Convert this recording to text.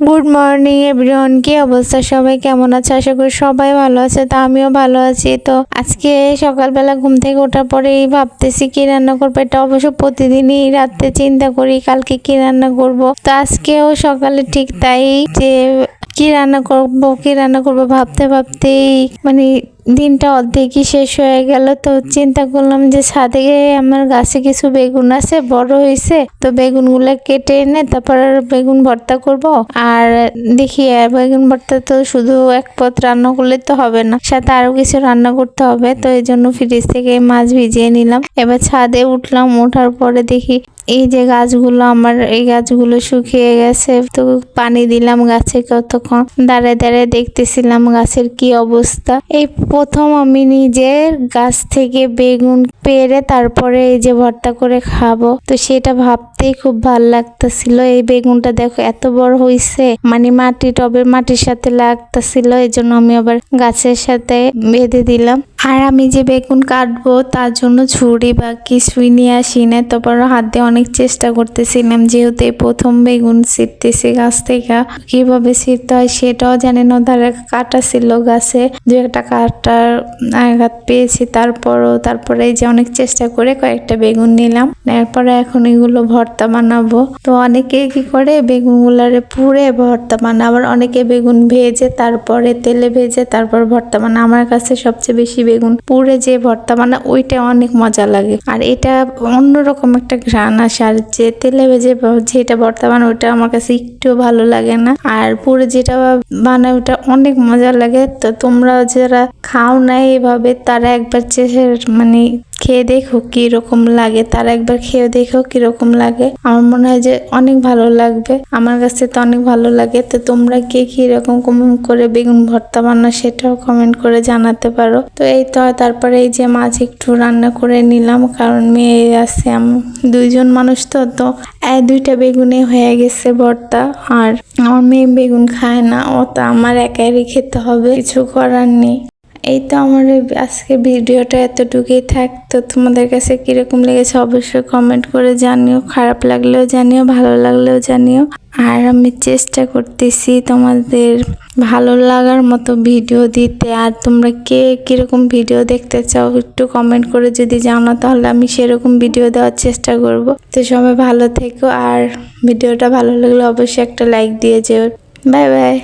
Good morning everyone কি অবস্থা? সবাই কেমন আছে? আশা করি সবাই ভালো আছে, তো আমিও ভালো আছি। তো আজকে সকালবেলা ঘুম থেকে ওঠার পরেই ভাবতেছি কি রান্না করব? এটা অবশ্য প্রতিদিনই রাতে চিন্তা করি, কালকে কি রান্না করব? তো আজকেও সকালে ঠিক তাই যে কি রান্না করব, কি রান্না করব ভাবতে ভাবতেই মানে দিনটা অর্ধেকই শেষ হয়ে গেল তো চিন্তা করলাম যে ছাদে আমার গাছে কিছু বেগুন আছে বড় হয়েছে তো বেগুনগুলো কেটে এনে তারপর বেগুন ভর্তা করব। আর দেখি আর বেগুন ভর্তা তো শুধু এক পথ রান্না করলে তো হবে না সাথে আরও কিছু রান্না করতে হবে তো এই জন্য ফ্রিজ থেকে মাছ ভিজিয়ে নিলাম। এবার ছাদে উঠলাম ওঠার পরে দেখি এই যে গাছগুলো আমার এই গাছগুলো শুকিয়ে গেছে তো পানি দিলাম গাছে কতক্ষণ দাঁড়ায় দাঁড়ায় দেখতেছিলাম গাছের কি অবস্থা। এই প্রথম আমি নিজের গাছ থেকে বেগুন পেরে তারপরে এই যে ভর্তা করে খাব। তো সেটা ভাবতেই খুব ভালো লাগতেছিল। এই বেগুনটা দেখো এত বড় হইছে মানে মাটি টবের মাটির সাথে লাগতেছিল এই জন্য আমি আবার গাছের সাথে বেঁধে দিলাম। আর আমি যে বেগুন কাটবো, তার জন্য ছুরি বা কিছুই নিয়ে আসি না তারপর হাত দিয়ে অনেক চেষ্টা করতেছিলাম, যেহেতু এই প্রথম বেগুন ছিটতেছি গাছ থেকে। কীভাবে ছিটতে হয় সেটাও জানি না। ধারে কাটা ছিল গাছে, দু একটা কাটার আঘাত পেয়েছি। তারপরও, তারপরে এই যে অনেক চেষ্টা করে কয়েকটা বেগুন নিলাম। এরপরে এখন এগুলো ভর্তা বানাবো। তো অনেকে কি করে বেগুন গুলারে পুড়ে ভর্তা বানায়। আবার অনেকে বেগুন ভেজে, তারপরে তেলে ভেজে, তারপর ভর্তা বানায়। আমার কাছে সবচেয়ে বেশি বেগুন পুরে যে ভর্তা বানায়, ওইটা অনেক মজা লাগে। আর এটা অন্যরকম একটা ঘ্রাণ আসে। আর যে তেলে ভেজে যেটা ভর্তা বানায় ওইটা আমার কাছে একটু ভালো লাগে না। আর পুরে যেটা বানায়, ওটা অনেক মজা লাগে। তো তোমরা যারা খাও না এভাবে তারা একবার চেষ্টা মানে খেয়ে দেখো কি রকম লাগে, তারা একবার খেয়ে দেখো কি রকম লাগে। আমার মনে হয় যে অনেক ভালো লাগবে। আমার কাছে তো অনেক ভালো লাগে। তো তোমরা কে কি রকম কম করে বেগুন ভর্তা বানাও সেটাও কমেন্ট করে জানাতে পারো। তো এই তো, তারপরে এই যে মাছ একটু রান্না করে নিলাম, কারণ মেয়ে আছে দুইজন মানুষ তো তো দুইটা বেগুনে হয়ে গেছে ভর্তা। আর আমার মেয়ে বেগুন খায় না, ও তো আমার একাই খেতে হবে, কিছু করার নেই। এই তো আমার আজকে ভিডিওটা এতটুকুই থাক। তো তোমাদের কাছে কীরকম লেগেছে অবশ্যই কমেন্ট করে জানিও। খারাপ লাগলেও জানিও, ভালো লাগলেও জানিও। আর আমি চেষ্টা করতেছি তোমাদের ভালো লাগার মতো ভিডিও দিতে। আর তোমরা কে কীরকম ভিডিও দেখতে চাও একটু কমেন্ট করে যদি জানো তাহলে আমি সেরকম ভিডিও দেওয়ার চেষ্টা করব। তো সবাই ভালো থেকো। আর ভিডিওটা ভালো লাগলে অবশ্যই একটা লাইক দিয়ে যেও। Bye bye